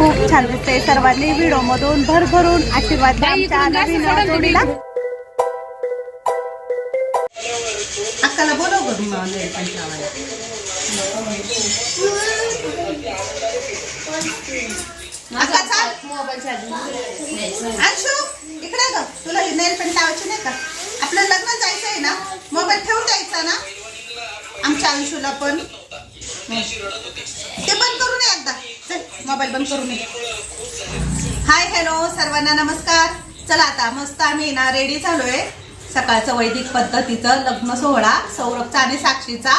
खूप छान दिसते सर्वांनी व्हिडिओ मधून भरभरून आशीर्वाद द्या आमच्या नवीन जोडीला. अक्काला बोलव गं भीमा चाल. अंशू इकडे ग. तुला नेल पेंट लावायची नाही का? आपलं लग्न जायचं आहे ना मोबाईल ठेवून द्यायचा ना? आमच्या अंशूला पण. ते बंद करून ये एकदा. चल मोबाईल बंद करून हाय हॅलो सर्वांना नमस्कार. चला आता मस्त आम्ही ना रेडी झालोय. सकाळचं वैदिक पद्धतीचं लग्न सोहळा सौरभचा आणि साक्षीचा.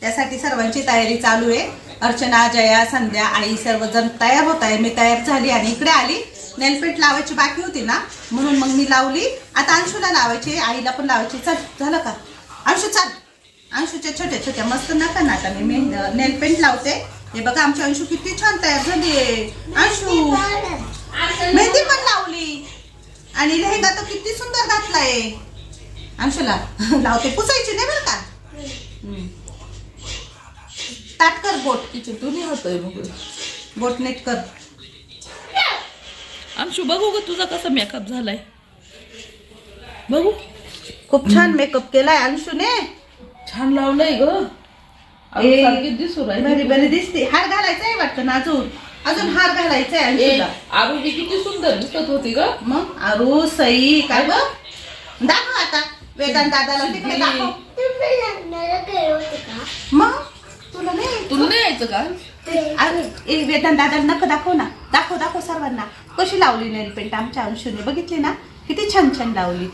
त्यासाठी सर्वांची तयारी चालू आहे. अर्चना जया संध्या आई सर्वजण तयार होत आहे. मी तयार झाली आणि इकडे आली. नेलपेंट लावायची बाकी होती ना म्हणून मग मी लावली. आता अंशूला लावायची आईला पण लावायची चल झालं का? अंशू चाल. अंशूच्या छोट्या छोट्या मस्त नका ना मी मी नेल लावते. हे बघा आमची अंशू किती छान तयार झाली अंशू मेहंदी पण लावली. आणि लेहंगा तर किती सुंदर घातलाय. अंशूला लावते. पुसायची नाही बरं का. ताट कर बोट. हात आहे मग बोट नीट कर. अंशू बघू ग तुझा कसा मेकअप झालाय. बघू. खूप छान मेकअप केलाय अंशूने. छान लावलंय ग. ए, दिसू राहिली बरी दिसते. हार घालायचा आहे वाटतं ना अजून. अजून हार घालायचा आहे अंशूला आरोग्य किती सुंदर दिसत होती ग. मग? अरू सई काय बघ. दाखव आता. वेदांत दादाला तिकडे दाखव. मग? तुला नाही तुला नाही यायचं का? अरे, ए, वेदांत दादाला नख दाखव ना. दाखव दाखव सर्वांना. कशी लावली नेल पेंट आमच्या अंशूने? बघितली ना? किती छान छान लावली.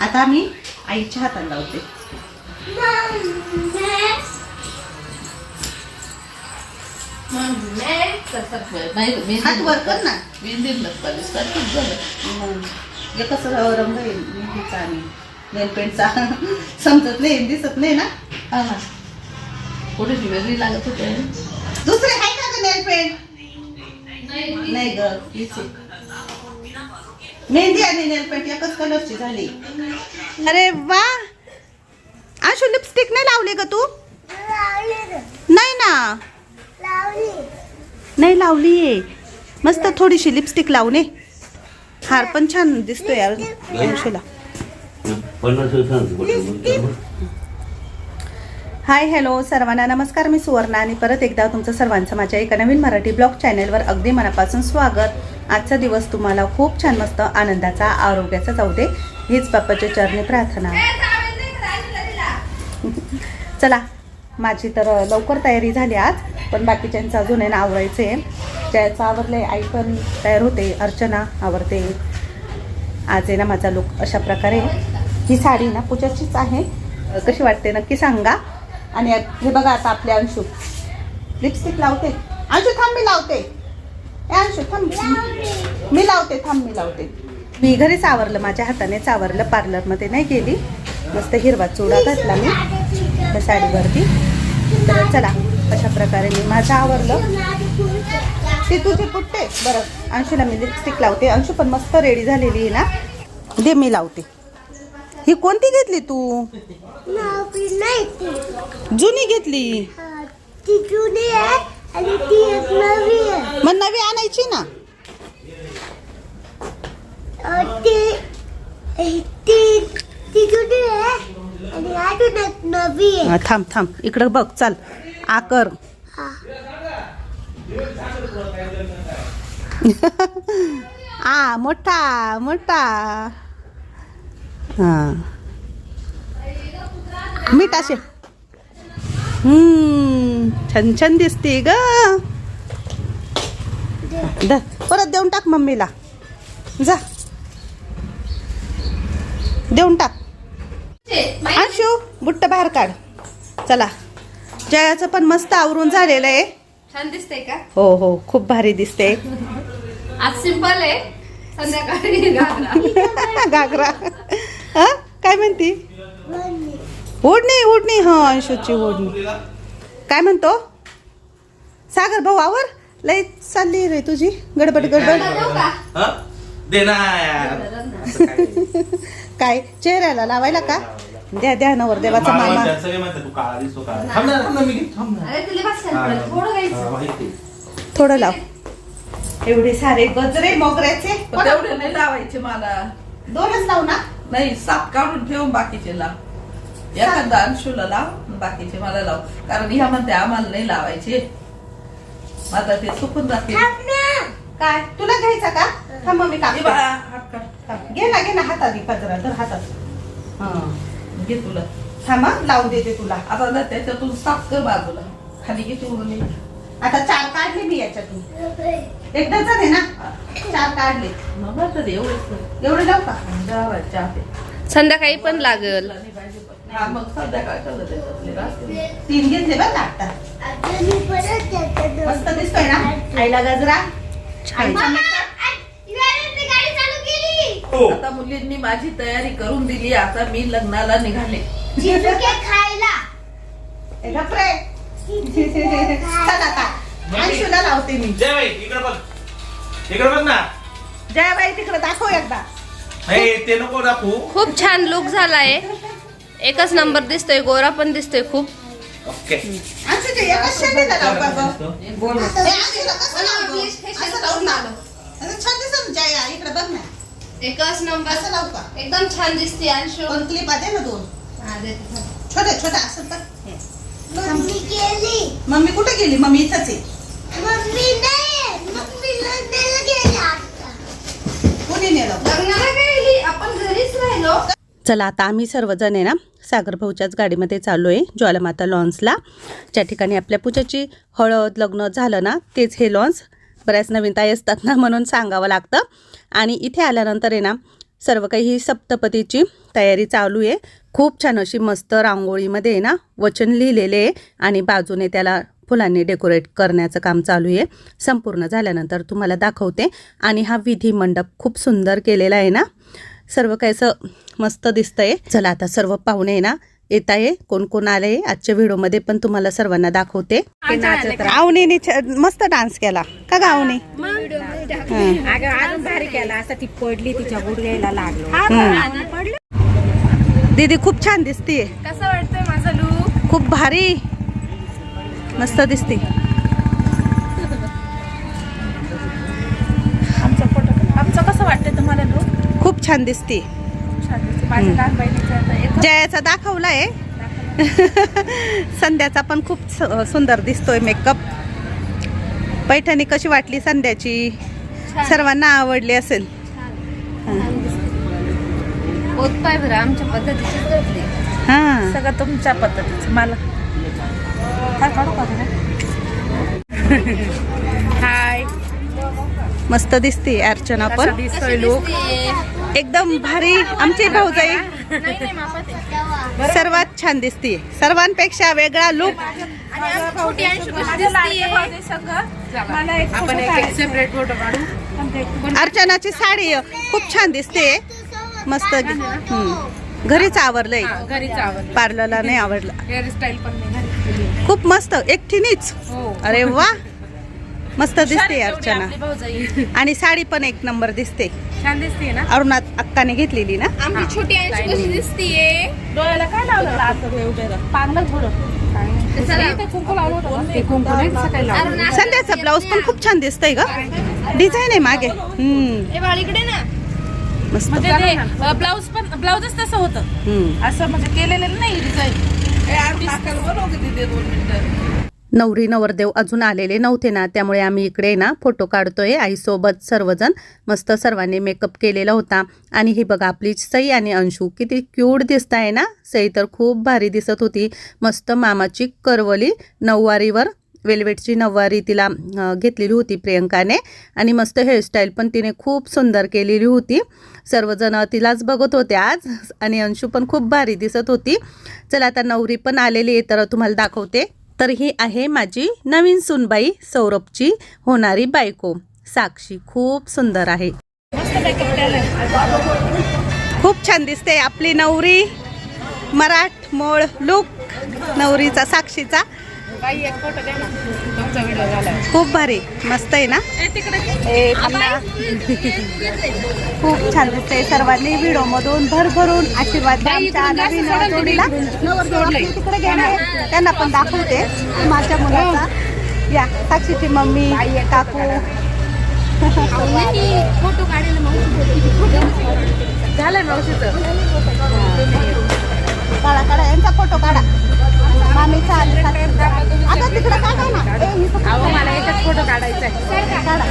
आता आम्ही आईच्या हाताला लावते. नाही मी हात वर कर ना. झालं. हे कसं रंग आहे मेहंदीचा आणि नेल पेंटचा समजत नाही दिसत नाही ना? हा. थोडीशी वेगळी लागत होते? दुसरे आहे का ग नेल पेंट नाही ग. मेहंदी आणि नेल पेंट एकच कलरची झाली. अरे वा! आशू लिपस्टिक नाही लावली ग तू? नाही ना? नाही लावली आहे. मस्त थोडीशी लिपस्टिक लावणे हार पण छान दिसतोय यार अंशूला हाय हॅलो सर्वांना नमस्कार. मी सुवर्णा आणि परत एकदा तुमचं सर्वांचं माझ्या एका नवीन मराठी ब्लॉग चॅनेलवर अगदी मनापासून स्वागत. आजचा दिवस तुम्हाला खूप छान मस्त आनंदाचा आरोग्याचा जाऊ दे. हीच बाप्पाच्या चरणी प्रार्थना. चला माझी तर लवकर तयारी झाली आज. पण बाकीच्यांचं अजून आहे ना आवरायचं आहे. ज्याचं आहे आई पण तयार होते. अर्चना आवरते. आज आहे ना माझा लुक अशा प्रकारे. ही साडी ना पूजाचीच आहे. कशी वाटते नक्की सांगा. आणि हे बघा आता आपले अंशू. लिपस्टिक लावते. अंशू थांब मी लावते. अंशू थांब. मी लावते थांब मी लावते. मी घरीच आवरलं माझ्या हातानेच आवरलं पार्लरमध्ये नाही गेली. मस्त हिरवा चुडा घातला मी. त्या साडीवरती. तर चला. अशा प्रकारे मी माझं आवरलं. ते तुझे पुट्टे. बरं अंशूला मी लिपस्टिक लावते. अंशू पण मस्त रेडी झालेली आहे ना? दे मी लावते. ही कोणती घेतली तू? जुनी घेतली. मग नवी आणायची ना? थांब थांब. इकडं बघ चल. आकर. आ मोठा मोठा. हा. मीठ असे. छान छान दिसते ग. परत देऊन टाक मम्मीला. जा. देऊन टाक. अंशू बुट्ट बाहेर काढ. चला. जयाचं पण मस्त आवरून झालेलं आहे. छान दिसते का? हो हो खूप भारी दिसते आज सिंपल आहे. संध्याकाळी घागरा. हा? काय म्हणती? ओढणी ओढणी. हा अंशूची ओढणी. काय म्हणतो? सागर भाऊ आवर. लय चालली रे तुझी. गडबड गडबड. का? दे ना? काय? चेहऱ्याला लावायला का? द्या द्या नवर देवाचा मला मामा. सगळे म्हणतात तू काळा दिसतो काळा थांब ना थांब ना मी घेतो, थांब ना. अरे तुला बस हा, थोडं हा, घ्यायचं. माहिती थोडं लाव. एवढे सारे गजरे मोगऱ्याचे. पण तेवढे नाही लावायचे मला. दोनच लावू ना. नाही सात काढून ठेवून बाकीचे लाव. एखादा अंशूला लाव बाकीचे मला लाव. कारण ह्या म्हणते आम्हाला नाही लावायचे. माझा ते सुकून जाते. थांब ना. काय? तुला घ्यायचा का? थांब मग मी हे कापते. बाळा, हात काढ. थांब. घे ना घे ना हातात घे गजरा तर हातात हा. घे तुला. थांब हं, लावून देते तुला. आता ना त्याच्यातून साफ कर बाजूला. खाली घे तू उरली. आता चार काढले मी याच्यातून. एक डझन आहे ना. चार काढले. मग तर एवढेच एवढे लावू का? जावा चहा पे. संध्याकाळी पण लागल. तुला नाही पाहिजे पण. हा मग संध्याकाळ. तीन घेतले बघ आता. मस्त दिसतोय ना? आईला गजरा मम्मा, makeup. आ- युवराजने गाडी चालू केली हो. आता मुलींनी माझी तयारी करून दिली आता मी लग्नाला निघाले. खायला. चल आता. अंशूला लावते मी. जय बाई इकडे बघ. इकडे बघ ना. जयाबाई तिकडे दाखव एकदा. नाही ते नको दाखवू. खूप छान लुक झालाय. एकच नंबर दिसतोय गोरा पण दिसतोय खूप. ओके. अंशूच्या एकच शेंडीला लाव का गं? ए, अंशूला कसं लावू गं? असं लावून ना. असं छान दिसत जया. इकडे बघ ना. एकच नंबर असं लावू का? एकदम छान दिसते अंशू दोन क्लिप दे ना दोन. हा, देते. छोटे छोटे असं तर. मम्मी गेली. मम्मी कुठे गेली? मम्मी इथंच आहे. मम्मी नाही. मम्मी लग्नाला गेली आता. कोणी नेलं? लग्नाला गेली. आपण घरीच राहिलो. चला आता आम्ही सर्वजण आहे ना सागरभाऊच्याच गाडीमध्ये चाललो आहे ज्वालामाता लॉन्सला. ज्या ठिकाणी आपल्या पूजाची हळद लग्न झालं ना तेच हे लॉन्स. बऱ्याच नवीन ताई असतात ना म्हणून सांगावं लागतं. आणि इथे आल्यानंतर आहे ना सर्व काही ही सप्तपतीची तयारी चालू आहे. खूप छान अशी मस्त रांगोळीमध्ये आहे ना वचन लिहिलेले आहे आणि बाजूने त्याला फुलांनी डेकोरेट करण्याचं काम चालू आहे. संपूर्ण झाल्यानंतर तुम्हाला दाखवते. आणि हा विधी मंडप खूप सुंदर केलेला आहे ना. सर्व काही असं मस्त दिसतंय. चला आता सर्व पाहुणे आहे ना येत आहे. कोण कोण आले आजच्या व्हिडिओमध्ये पण तुम्हाला सर्वांना दाखवते. आवनीने छ- मस्त डान्स केला. का गा आवनी? अगं अजून भारी केला. असं ती पडली तिच्या गुडघ्याला लागलो. दीदी खूप छान दिसतीये. कसं वाटतंय माझा लुक खूप भारी. मस्त दिसते. आमचा कसं वाटतं तुम्हाला लोक खूप छान दिसते. माझ्या लहान बहिणीचं जयाचा दाखवलाय. संध्याचा पण खूप सुंदर दिसतोय मेकअप पैठणी कशी वाटली संध्याची? सर्वांना आवडली असेल. आमच्या पद्धतीचीच घातली हां. सगळं तुमच्या पद्धतीचं. मला हाय मस्त दिसते अर्चना पण. दिसतोय लोक एकदम भारी आमची भाऊजाई सर्वात छान दिसते सर्वांपेक्षा वेगळा लुक अर्चनाची साडी खूप छान दिसते मस्त. घरीच आवरलंय. पार्लरला नाही आवडलं खूप मस्त एकटीनीच. हो. अरे वा. मस्त दिसते अर्चना. आणि साडी पण एक नंबर दिसते. छान दिसते ना? अरुणात अक्काने घेतलेली ना? आमची छोटी अंशू कशी दिसतीये? डोळ्याला काय लावलं? सकाळी लावलं संध्याचा ब्लाऊज पण खूप छान दिसतंय ग. डिझाईन आहे मागे. हम्म. बाळीकडे ना. म्हणजे ते ब्लाऊज पण ब्लाऊजच तसं होतं. असं म्हणजे केलेलं नाही डिझाईन दोन मिनिटं? नवरी नवरदेव अजून आलेले नव्हते ना त्यामुळे आम्ही इकडे ना फोटो काढतोय आईसोबत सर्वजण. मस्त सर्वांनी मेकअप केलेला होता. आणि ही बघा आपली सई आणि अंशू किती क्यूट दिसत आहे ना. सई तर खूप भारी दिसत होती. मस्त मामाची करवली नऊवारीवर वेल्वेटची नऊवारी तिला घेतलेली होती प्रियंकाने. आणि मस्त हेअरस्टाईल पण तिने खूप सुंदर केलेली होती. सर्वजण तिलाच बघत होते आज. आणि अंशू पण खूप भारी दिसत होती. चला आता नवरी पण आलेली आहे तर तुम्हाला दाखवते. तर ही आहे माझी नवीन सुनबाई सौरभची होणारी बायको. साक्षी खूप सुंदर आहे. खूप छान दिसते आपली नवरी. मराठ मोळ लुक नवरीचा साक्षीचा. झाला. खूप भारी. मस्त आहे ना. खूप छान दिसते सर्वांनी व्हिडिओ मधून भरभरून आशीर्वाद आमच्या नवीन जोडीला. तिकडे गेले त्यांना पण दाखवते. माझ्या मुलाचा. या साक्षीची मम्मी काकू. फोटो काढेल झालंय मावशीचं. काढा काढा यांचा फोटो काढा. तिकडे काढा. ना फोटो काढायचा काढा.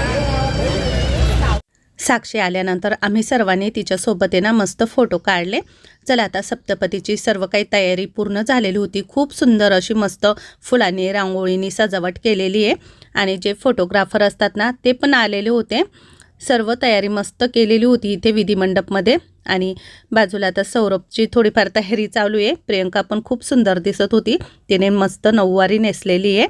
साक्षी आल्यानंतर आम्ही सर्वांनी तिच्यासोबत आहे ना मस्त फोटो काढले. चला आता सप्तपदीची सर्व काही तयारी पूर्ण झालेली होती. खूप सुंदर अशी मस्त फुलांनी रांगोळीनी सजावट केलेली आहे. आणि जे फोटोग्राफर असतात ना ते पण आलेले होते. सर्व तयारी मस्त केलेली होती इथे विधिमंडपमध्ये. आणि बाजूला आता सौरभची थोडीफार तयारी चालू आहे. प्रियंका पण खूप सुंदर दिसत होती. तिने मस्त नऊवारी नेसलेली आहे.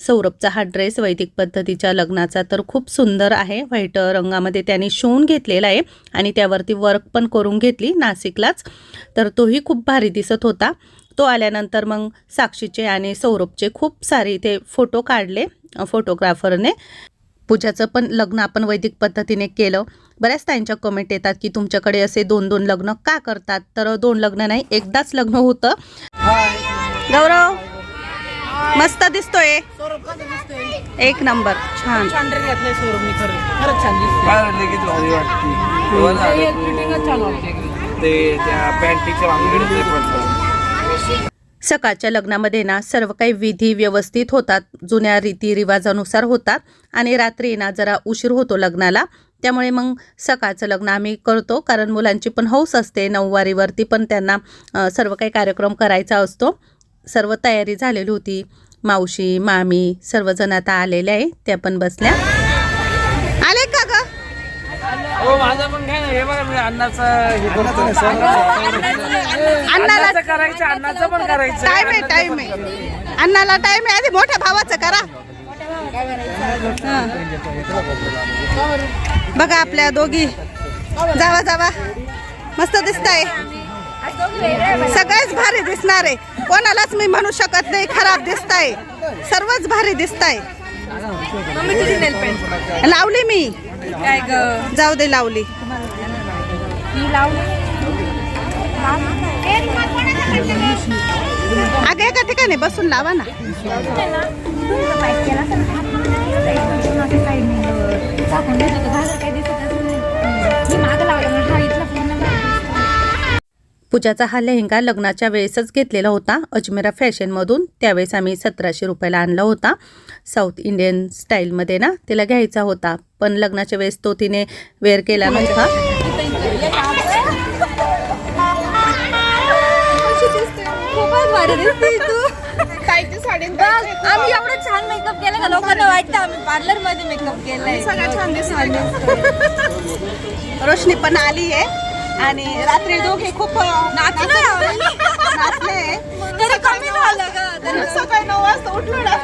सौरभचा हा ड्रेस वैदिक पद्धतीच्या लग्नाचा तर खूप सुंदर आहे. व्हाईट रंगामध्ये त्याने शिवून घेतलेला आहे आणि त्यावरती वर्क पण करून घेतली नाशिकलाच. तर तोही खूप भारी दिसत होता. तो आल्यानंतर मग साक्षीचे आणि सौरभचे खूप सारे इथे फोटो काढले फोटोग्राफरने. पूजाचं पण लग्न आपण वैदिक पद्धतीने केलं. बऱ्याच त्यांच्या कमेंट येतात की तुमच्याकडे असे दोन दोन लग्न का करतात? तर दोन लग्न नाही एकदाच लग्न होतं. गौरव मस्त दिसतोय. एक नंबर छान. छान सकाळच्या लग्नामध्ये ना सर्व काही विधी व्यवस्थित होतात जुन्या रीतिरिवाजानुसार होतात आणि रात्री ना जरा उशीर होतो लग्नाला. त्यामुळे मग सकाळचं लग्न आम्ही करतो कारण मुलांची पण हौस असते नऊवारीवरती पण त्यांना सर्व काही कार्यक्रम करायचा असतो. सर्व तयारी झालेली होती. मावशी मामी सर्वजण आता आलेले आहे त्या पण बसल्या. हो माझं पण काय नाही हे बघा मी अन्नाचं हे करतो. अण्णाला अन्नाचं करायचं अन्नाचं पण करायचं. टाइम आहे टाइम आहे. अण्णाला टाइम आहे आधी मोठ्या भावाचं करा. हं. बघा आपल्या दोघी. जावा जावा. मस्त दिसताय. सगळेच भारी दिसणार आहे. कोणालाच मी म्हणू शकत नाही खराब दिसताय. सर्वच भारी दिसताय. लावली मी. काय ग? जाऊ दे लावली. अगं एका ठिकाणी बसून लावा ना. पूजाचा हा लेहंगा लग्नाच्या वेळेसच घेतलेला होता. अजमेरा फॅशनमधून. त्यावेळेस आम्ही सतराशे रुपयाला आणला होता. साऊथ इंडियन स्टाईलमध्ये ना तिला घ्यायचा होता. पण लग्नाच्या वेळेस तो तिने वेअर केला नव्हता. आम्ही एवढं छान मेकअप केला का? लोकांना वाटतं आम्ही पार्लरमध्ये मेकअप केलाय. सगळं छान दिसलं रोशनी पण आली आहे आणि रात्री दोघे खूप आम्ही. नाचले. तरी कमी झालं ग. तरी सकाळी नऊ वाजता उठलो ना.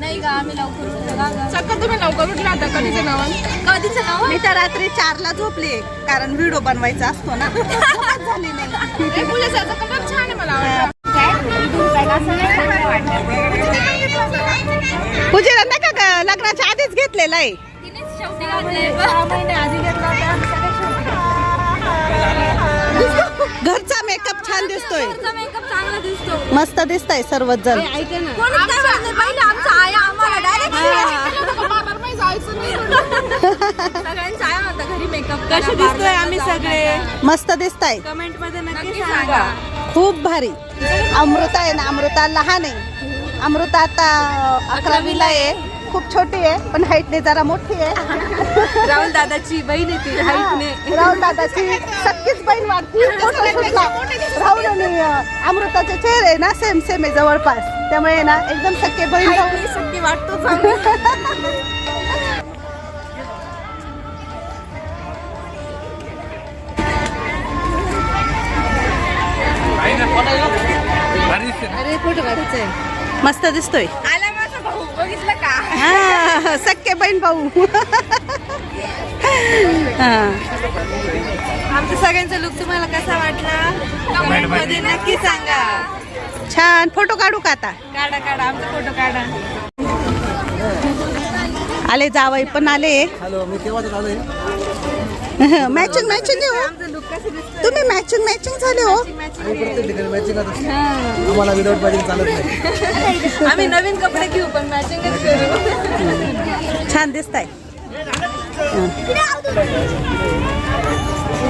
नाही ग आम्ही लवकर उठलो का ग? सकाळ तुम्ही लवकर उठला आता कधीचं नाव? कधीचं नाव? मी तर रात्री चारला झोपली कारण व्हिडिओ बनवायचा असतो ना. झोपच झाली नाही. पूजेचा कलर छान आहे मला आवडला पूजेला नाही का लग्नाच्या आधीच घेतलेला आहे. तिनेच शेवटी घातलंय. सहा महिने आधी घेतला होता. घरचा मेकअप छान दिसतोय. मेकअप चांगला दिसतो मस्त दिसताय सर्वच जण कोणीच काय म्हणत नाही. पहिले आमचा आया आम्हाला डायरेक्ट सगळ्यांचा आया म्हणता घरी मेकअप कशी दिसतोय आम्ही सगळे? मस्त दिसताय. कमेंटमध्ये नक्की सांगा. खूप भारी. अमृता आहे ना अमृता लहान आहे. अमृता आता अकरावीला आहे. खूप छोटी आहे पण हाईटने जरा मोठी आहे. राहुल दादाची बहीण आहे ती हाईटने राहुल दादाची सक्कीच बहीण वाटती राहुल आणि अमृताचे चेहरे ना सेम सेम आहे जवळपास. त्यामुळे ना एकदम सक्के बहीण. शक्ती वाटतो? अरे फोटो काढायचंय मस्त दिसतोय. आला भाऊ बघितलं का? हा सक्के बहीण भाऊ. हा. आमचा सगळ्यांचा लुक तुम्हाला कसा वाटला? कमेंटमध्ये नक्की सांगा. छान. फोटो काढू का आता? काढा काढा. आमचा फोटो काढा. आले जावई पण आले. हॅलो मी केव्हा आलोय? मॅचिंग मॅचिंग हो. तुम्ही मॅचिंग मॅचिंग झाले हो. आम्हाला विदाउट मॅचिंग चालत नाही. आम्ही नवीन कपडे घेऊ पण मॅचिंगच करू. छान दिसताय.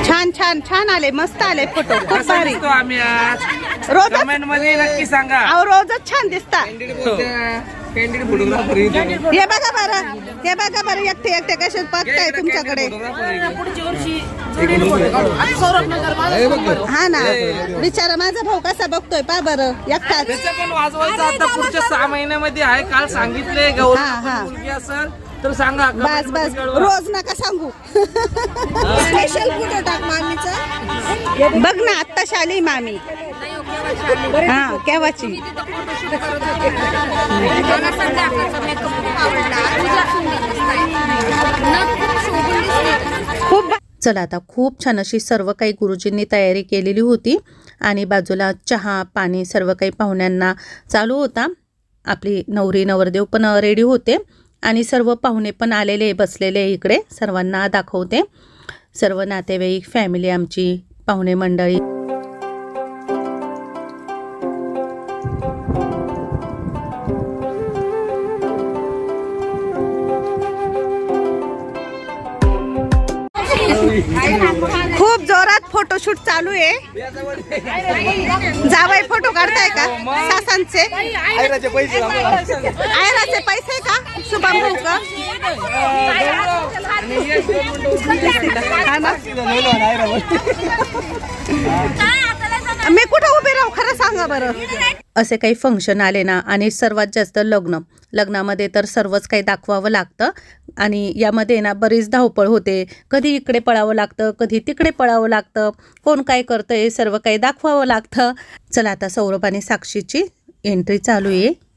छान छान छान आले मस्त आले फोटो खूप भारी. आम्ही आज? रोजच कमेंटमध्ये नक्की सांगा. अहो रोजच छान दिसता. कॅन्डिडेट फोटोग्राफर हे बघा बरं. हे बघा बरं. एकटे एकटे कसे बघताय तुमच्याकडे. हा. ना. बिचारा माझा भाऊ कसा बघतोय. पा बरं. एकटाच. त्याचं पण वाजवायचं आता पुढच्या सहा महिन्यामध्ये आहे. काल सांगितले हा, हा. गौरव मुलगी असेल तर सांगा. बस बस. रोज नका सांगू. स्पेशल फोटो टाक मामीचा. बघ ना आत्ता शाली मामी. हा केव्हाची खूप चला आता खूप छान अशी सर्व काही गुरुजींनी तयारी केलेली होती आणि बाजूला चहा पाणी सर्व काही पाहुण्यांना चालू होता. आपली नवरी नवरदेव पण रेडी होते आणि सर्व पाहुणे पण आलेले बसलेले इकडे. सर्वांना दाखवते. सर्व नातेवाईक फॅमिली आमची पाहुणे मंडळी. फोटोशूट चालू आहे. जावाय फोटो काढताय का? सासांचे. आयराचे पैसे का? शुभम भाऊ का? मी कुठं उभे राहू? खरं सांगा बरं. असे काही फंक्शन आले ना आणि सर्वात जास्त लग्न. लग्नामध्ये तर सर्वच काही दाखवावं लागतं. आणि यामध्ये ना बरीच धावपळ होते. कधी इकडे पळावं लागतं कधी तिकडे पळावं लागतं. कोण काय करतं हे सर्व काही दाखवावं लागतं. चला आता सौरभ आणि साक्षीची एंट्री चालू आहे.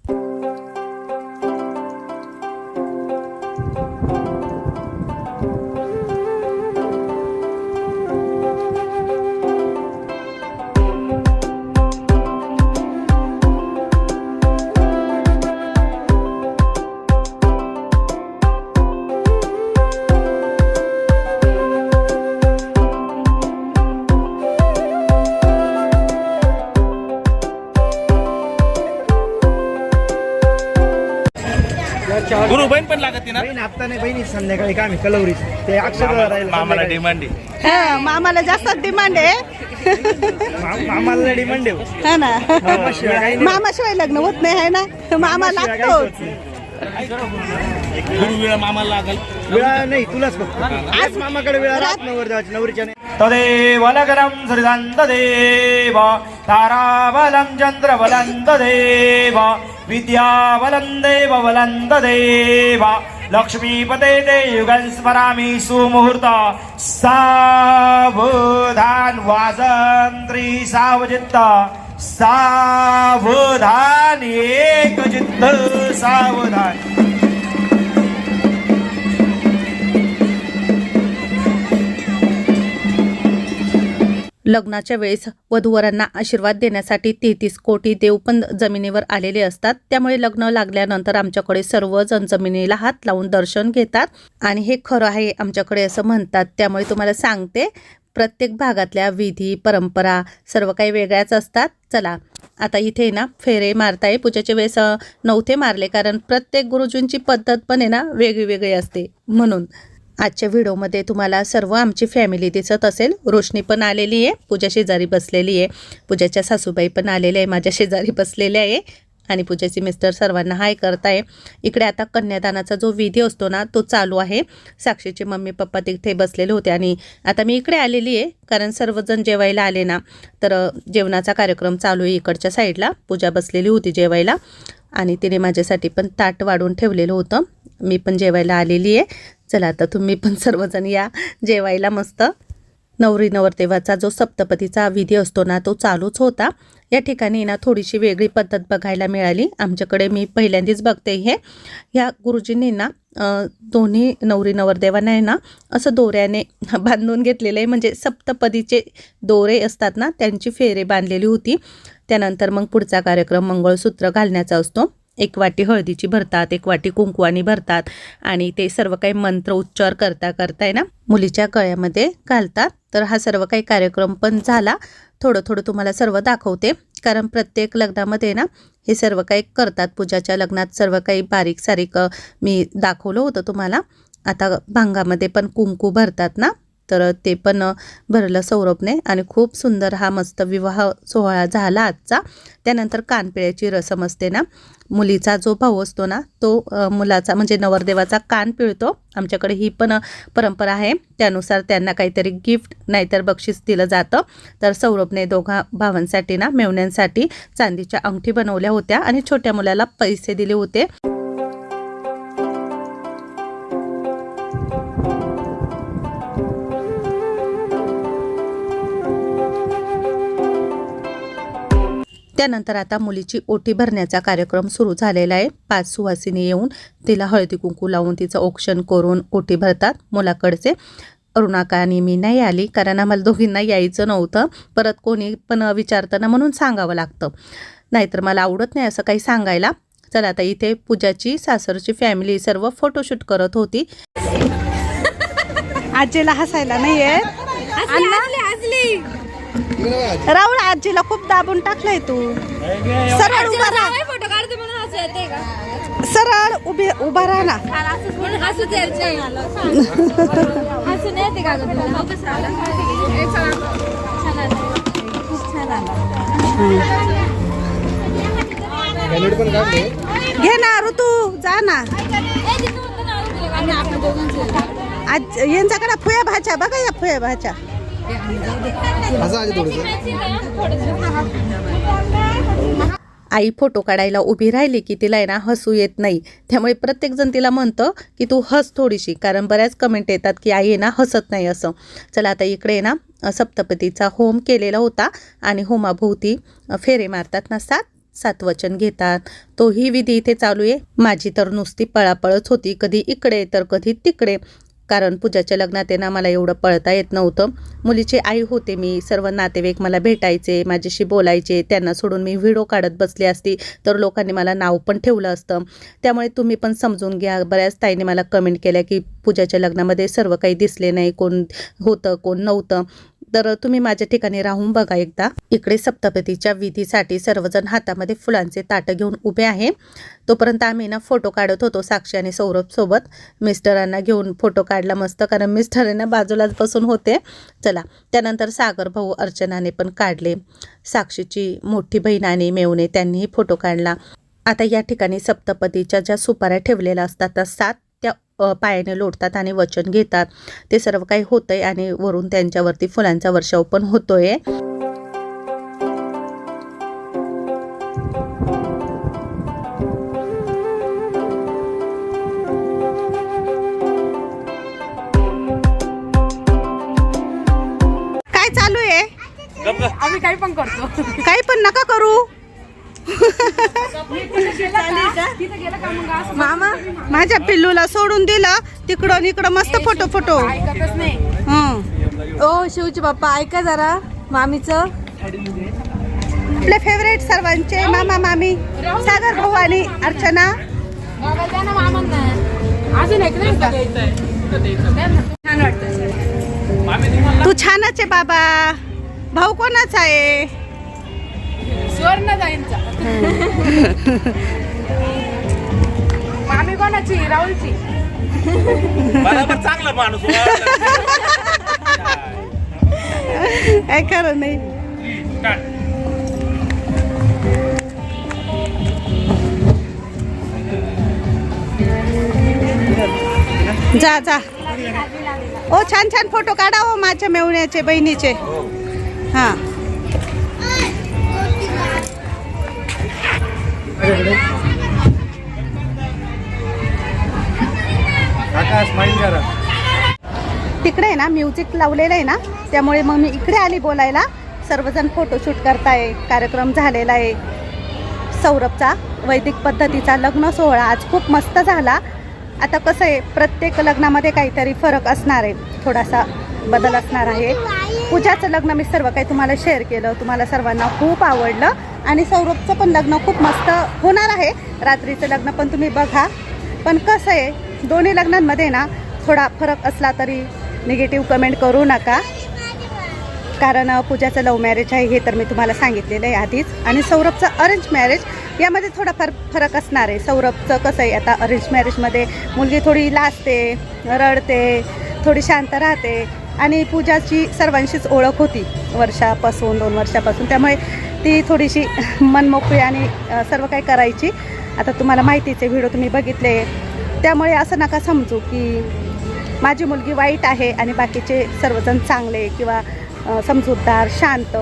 संध्याकाळी काम आहे कलवरी. ते अक्षर राहील मामाला. डिमांड आहे. हा मामाला जास्त डिमांड आहे. मामाला डिमांड आहे. हा ना. मामाशिवाय काही नाही. मामाशिवाय लग्न होत नाही आहे ना? मामा लागतो. नाही. गुरु वेळा मामाला लागल. वेळा नाही तुलाच फक्त. आज मामाकडे वेळा राहत नवर जायची नवरीच्या नाही ताराबलं चन्द्रबलं तदेव विद्याबलं देवबलं तदेव लक्ष्मीपते ते युगल स्मरामी सुमुहूर्त सावधान वाजंत्री सावचित्त सावधान एकचित्त सावधान। लग्नाच्या वेळेस वधूवरांना आशीर्वाद देण्यासाठी तेहतीस कोटी देव पण जमिनीवर आलेले असतात. त्यामुळे लग्न लागल्यानंतर आमच्याकडे सर्वजण जमिनीला हात लावून दर्शन घेतात. आणि हे खरं आहे आमच्याकडे असं म्हणतात. त्यामुळे तुम्हाला सांगते प्रत्येक भागातल्या विधी परंपरा सर्व काही वेगळ्याच असतात. चला आता इथे ना फेरे मारताय. पूजेच्या वेळेस अ, मारले कारण प्रत्येक गुरुजींची पद्धत पण आहे ना वेगळी वेगळी असते. म्हणून आजच्या व्हिडिओमध्ये तुम्हाला सर्व आमची फॅमिली दिसत असेल. रोशनी पण आलेली आहे. पूजा शेजारी बसलेली आहे. पूजाच्या सासूबाई पण आलेल्या आहे. माझ्या शेजारी बसलेल्या आहे. आणि पूजाची मिस्टर सर्वांना हाय करताय. इकडे आता कन्यादानाचा जो विधी असतो ना तो चालू आहे. साक्षीचे मम्मी पप्पा तिथे बसलेले होते आणि आता मी इकडे आलेली आहे. कारण सर्वजण जेवायला आले ना तर जेवणाचा कार्यक्रम चालू आहे इकडच्या साईडला. पूजा बसलेली होती जेवायला. आणि तिने माझ्यासाठी पण ताट वाढून ठेवलेलं होतं. मी पण जेवायला आलेली आहे. चला आता तुम्ही पण सर्वजण या. जेवायला मस्त. नवरी नवरदेवाचा जो सप्तपतीचा विधी असतो ना तो चालूच होता. या ठिकाणी ना थोडीशी वेगळी पद्धत बघायला मिळाली. आमच्याकडे मी पहिल्यांदाच बघते हे. या गुरुजींनी ना दोन्ही नवरी नवरदेवांना आहे ना असं दोऱ्याने बांधून घेतलेलं आहे. म्हणजे सप्तपदीचे दोरे असतात ना त्यांची फेरे बांधलेली होती. त्यानंतर मग पुढचा कार्यक्रम मंगळसूत्र घालण्याचा असतो. एक वाटी हळदीची भरतात एक वाटी कुंकवानी भरतात आणि ते सर्व काही मंत्र उच्चार करता करताय ना मुलीच्या गळ्यामध्ये घालतात. तर हा सर्व काही कार्यक्रम पण झाला. थोडं थोडं तुम्हाला सर्व दाखवते. कारण प्रत्येक लग्नामध्ये ना हे सर्व काही करतात. पूजाच्या लग्नात सर्व काही बारीक सारीक मी दाखवलं होतं तुम्हाला. आता भांगामध्ये पण कुंकू भरतात ना. तर ते पण भरलं सौरभने आणि खूप सुंदर हा मस्त विवाह सोहळा झाला आजचा. त्यानंतर कानपिळ्याची रसम असते ना. मुलीचा जो भाऊ असतो ना तो मुलाचा म्हणजे नवरदेवाचा कान पिळतो. आमच्याकडे ही पण परंपरा आहे. त्यानुसार त्यांना काहीतरी गिफ्ट नाहीतर बक्षीस दिलं जातं. तर सौरभने दोघा भावांसाठी ना मेवण्यांसाठी चांदीच्या अंगठी बनवल्या होत्या आणि छोट्या मुलाला पैसे दिले होते. त्यानंतर आता मुलीची ओटी भरण्याचा कार्यक्रम सुरू झालेला आहे. पाच सुवासिनी येऊन तिला हळदी कुंकू लावून तिचं औक्षण करून ओटी भरतात मुलाकडचे. अरुणाका आणि मी नाही आली कारण आम्हाला दोघींना यायचं नव्हतं. परत कोणी पण विचारताना म्हणून सांगावं लागतं. नाहीतर मला आवडत नाही असं काही सांगायला. चला आता इथे पूजाची सासरची फॅमिली सर्व फोटोशूट करत होती. आजीला हसायला नाही राहुल आजीला खूप दाबून टाकलंय तू. सरळ उभा राहा. फोटो काढते म्हणून हसू येते का? सरळ उभे उभा राहा ना. म्हणून हसूच यायचं येते का घे ना ऋतू जा ना. आज यांच्याकडे फुया भाच्या बघा या फुया भाच्या आई फोटो काढायला उभी राहिली की तिला ना हसू येत नाही. त्यामुळे प्रत्येकजण तिला म्हणतं की तू हस थोडीशी कारण बऱ्याच कमेंट येतात की आई आहे ना हसत नाही असं. चला आता इकडे आहे ना सप्तपतीचा होम केलेला होता आणि होमाभोवती फेरे मारतात ना सात सात वचन घेतात. तोही विधी इथे चालू आहे. माझी तर नुसती पळापळच होती. कधी इकडे तर कधी तिकडे. कारण पूजाच्या लग्नात आहे ना मला एवढं पळता येत नव्हतं. मुलीची आई होते मी सर्व नातेवाईक मला भेटायचे माझ्याशी बोलायचे त्यांना सोडून मी व्हिडिओ काढत बसली असती तर लोकांनी मला नाव पण ठेवलं असतं. त्यामुळे तुम्ही पण समजून घ्या बऱ्याच ताईने मला कमेंट केल्या की पूजाच्या लग्नामध्ये सर्व काही दिसले नाही कोण होतं कोण नव्हतं. तर तुम्ही माझ्या ठिकाणी राहून बघा एकदा. इकडे सप्तपतीच्या विधीसाठी सर्वजण हातामध्ये फुलांचे ताटं घेऊन उभे आहे. तोपर्यंत आम्ही ना फोटो काढत होतो साक्षी आणि सौरभ सोबत. मिस्टरांना घेऊन फोटो काढला मस्त कारण मिस्टर ना बाजूलाच बसून होते. चला त्यानंतर सागर भाऊ अर्चनाने पण काढले. साक्षीची मोठी बहीण आणि मेवणे त्यांनीही फोटो काढला. आता या ठिकाणी सप्तपतीच्या ज्या सुपाऱ्या ठेवलेल्या असतात त्या सात पायाने लोटतात आणि वचन घेतात. ते सर्व काही होतंय आणि वरून त्यांच्यावरती फुलांचा वर्षाव पण होतोय. काय चालू आहे? आम्ही काही पण करतो. काही पण नका करू. मामा माझ्या पिल्लूला सोडून दिलं. तिकडं इकडं मस्त फोटो फोटो ओ शिवची बाप्पा ऐका जरा मामीचं. आपले फेवरेट सर्वांचे मामा मामी सागर भाऊ आणि अर्चना. अजून एक छान तू छानच आहे बाबा. भाऊ कोणाचा आहे? सुवर्ण जाईनचा मामी कोणाची? राहुलची. बरोबर चांगला माणूस काय खरं नाही. जा जा. ओ छान छान फोटो काढा हो माझ्या मेवण्याचे बहिणीचे. हां. तिकडे आहे ना म्युझिक लावलेलं आहे ना त्यामुळे मग मी इकडे आली बोलायला. सर्वजण फोटोशूट करताय कार्यक्रम झालेला आहे. सौरभचा वैदिक पद्धतीचा लग्न सोहळा आज खूप मस्त झाला. आता कसं आहे प्रत्येक लग्नामध्ये काहीतरी फरक असणार आहे. थोडासा बदल असणार आहे. पूजाचं लग्न मी सर्व काही तुम्हाला शेअर केलं. तुम्हाला सर्वांना खूप आवडलं. आणि सौरभचं पण लग्न खूप मस्त होणार आहे. रात्रीचं लग्न पण तुम्ही बघा. पण कसं आहे दोन्ही लग्नांमध्ये ना थोडा फरक असला तरी निगेटिव्ह कमेंट करू नका. कारण पूजाचं लव्ह मॅरेज आहे हे तर मी तुम्हाला सांगितलेलं आहे आधीच. आणि सौरभचं अरेंज मॅरेज यामध्ये थोडाफार फरक असणार आहे. सौरभचं कसं आहे आता अरेंज मॅरेजमध्ये मुलगी थोडी लाजते रडते थोडी शांत राहते. आणि पूजाची सर्वांशीच ओळख होती वर्षापासून दोन वर्षापासून. त्यामुळे ती थोडीशी मनमोकळी आणि सर्व काही करायची. आता तुम्हाला माहितीचे व्हिडिओ तुम्ही बघितले. त्यामुळे असं नका समजू की माझी मुलगी वाईट आहे आणि बाकीचे सर्वजण चांगले किंवा समजूतदार शांत.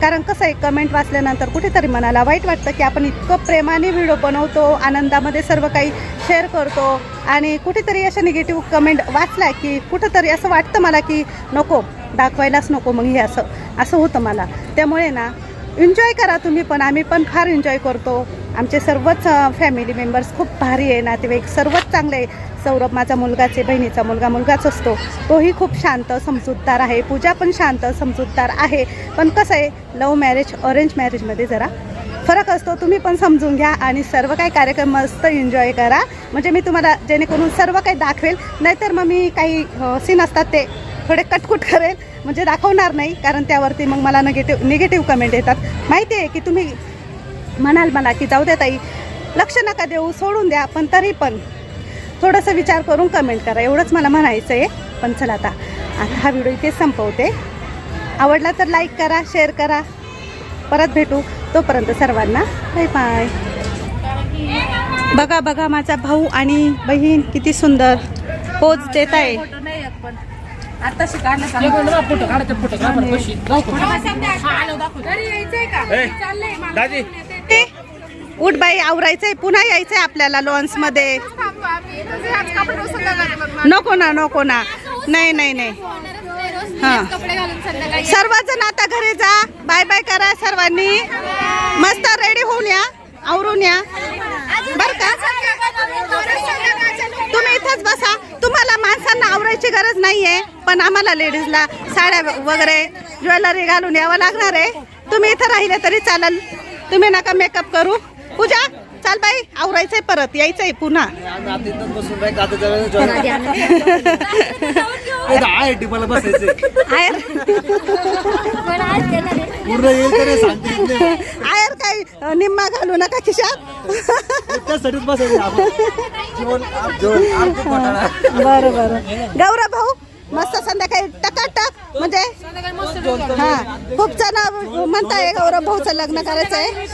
कारण कसं आहे कमेंट वाचल्यानंतर कुठेतरी मनाला वाईट वाटतं की आपण इतकं प्रेमाने व्हिडिओ बनवतो आनंदामध्ये सर्व काही शेअर करतो आणि कुठेतरी अशा निगेटिव्ह कमेंट वाचला की कुठंतरी असं वाटतं मला की नको दाखवायलाच नको मग हे असं असं होतं मला. त्यामुळे ना एन्जॉय करा तुम्ही पण आम्ही पण फार एन्जॉय करतो. आमचे सर्वच फॅमिली मेंबर्स खूप भारी आहे नातेवाईक सर्वच चांगले आहे. सौरभ माझा मुलगाच आहे बहिणीचा मुलगा मुलगाच असतो. तोही खूप शांत समजूतदार आहे. पूजा पण शांत समजूतदार आहे. पण कसं आहे लव मॅरेज अरेंज मॅरेजमध्ये जरा फरक असतो. तुम्ही पण समजून घ्या आणि सर्व काही कार्यक्रम मस्त एन्जॉय करा. म्हणजे मी तुम्हाला जेणेकरून सर्व काही दाखवेल. नाहीतर मग मी काही सीन असतात ते थोडे कटकुट करेल. म्हणजे दाखवणार नाही कारण त्यावरती मग मला निगेटिव्ह निगेटिव्ह कमेंट येतात. माहिती आहे की तुम्ही म्हणाल मला की जाऊ दे ताई लक्ष नका देऊ सोडून द्या. पण तरी पण थोडंसं विचार करून कमेंट करा. एवढंच मला म्हणायचं आहे. पण चला आता. आता हा व्हिडिओ इथे संपवते. आवडला तर लाईक करा शेअर करा. परत भेटू. तोपर्यंत सर्वांना बाय बाय बघा बघा माझा भाऊ आणि बहीण किती सुंदर पोच देत आहे. दाजी. उठ बाई आवरायचंय पुन्हा यायचंय आपल्याला लॉन्समध्ये. नको ना नको ना. नाही नाही नाही. हा. सर्वजण आता घरी जा. बाय बाय करा सर्वांनी. मस्त रेडी होऊन या आवरून या. बर का? तुम्ही इथंच बसा. तुम्हाला माणसांना आवरायची गरज नाहीये पण आम्हाला लेडीजला साड्या वगैरे ज्वेलरी घालून यावं लागणार आहे. तुम्ही इथं राहिले तरी चालेल. तुम्ही नका मेकअप करू. पूजा चाल बाई आवरायचंय परत यायचंय पुन्हा. आयर. आयर काय निम्मा घालू नका खिशात. बरं बरं. गौरव भाऊ मस्त संध्याकाळी टकाटक म्हणजे हा खूप जण म्हणताय गौरव भाऊचं लग्न करायचं आहे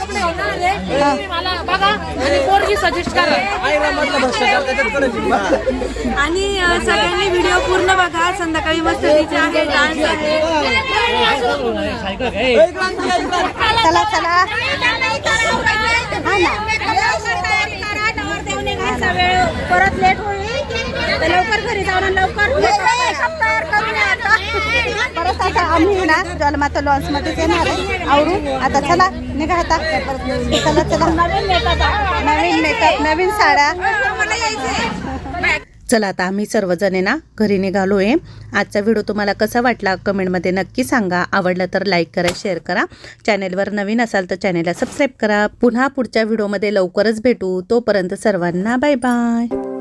त्याच्यात करायची. आणि सगळ्यांनी व्हिडिओ पूर्ण बघा संध्याकाळी मस्त आहे डान्स आहे चला चला परत लेट होईल घरी जाऊन लवकर. परत आता आम्ही ना जलमाता लॉन्स मध्येच येणार आहे आवरू आता चला निघा आता चला चला नवीन मेकअप नवीन साड्या चला आता आम्ही सर्वजण ना घरी निघालो आहे आजचा व्हिडिओ तुम्हाला कसा वाटला कमेंटमध्ये नक्की सांगा आवडला तर लाईक करा शेअर करा चॅनेलवर नवीन असाल तर चॅनेलला सबस्क्राईब करा पुन्हा पुढच्या व्हिडिओमध्ये लवकरच भेटू तोपर्यंत सर्वांना बाय बाय